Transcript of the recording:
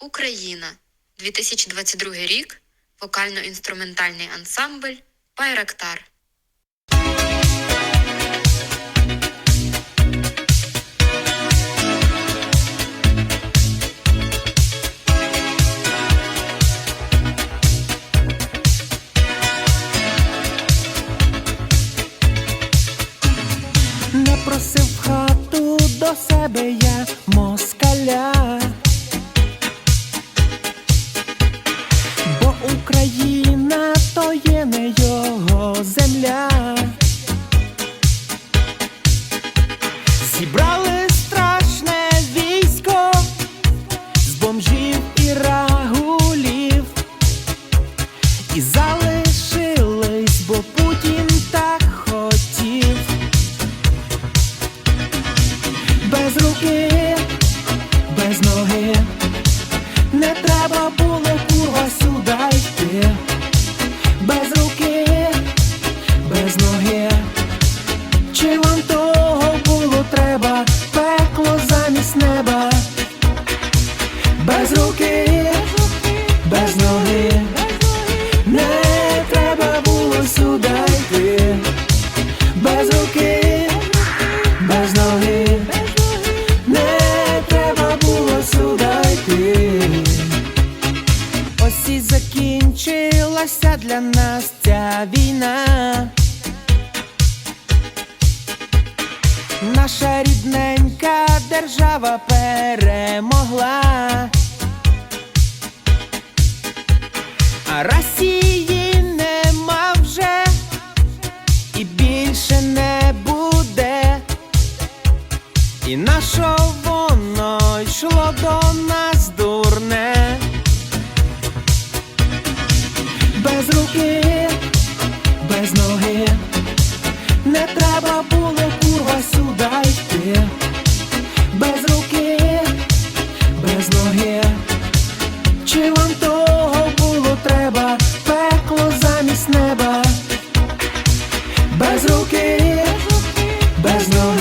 Україна 2022 рік. Вокально-інструментальний ансамбль Байрактар. Не просив хату до себе я москаля, Зібрали страшне військо з бомжів і рагулів, і залишились, бо Путін так хотів. Без руки, без ноги, не треба було курва сюди йти. Без руки, без ноги, чи вам було треба, пекло замість неба, без руки, без ноги, не треба було сюди йти. Без руки, без ноги. Не треба було сюди йти. Ось і закінчилася для нас ця війна. Наша рідненька держава перемогла. А Росії нема вже і більше не буде. І на що воно йшло до нас дурне? Без руки, без ноги, чи вам того було треба, пекло замість неба? Без руки, без ноги.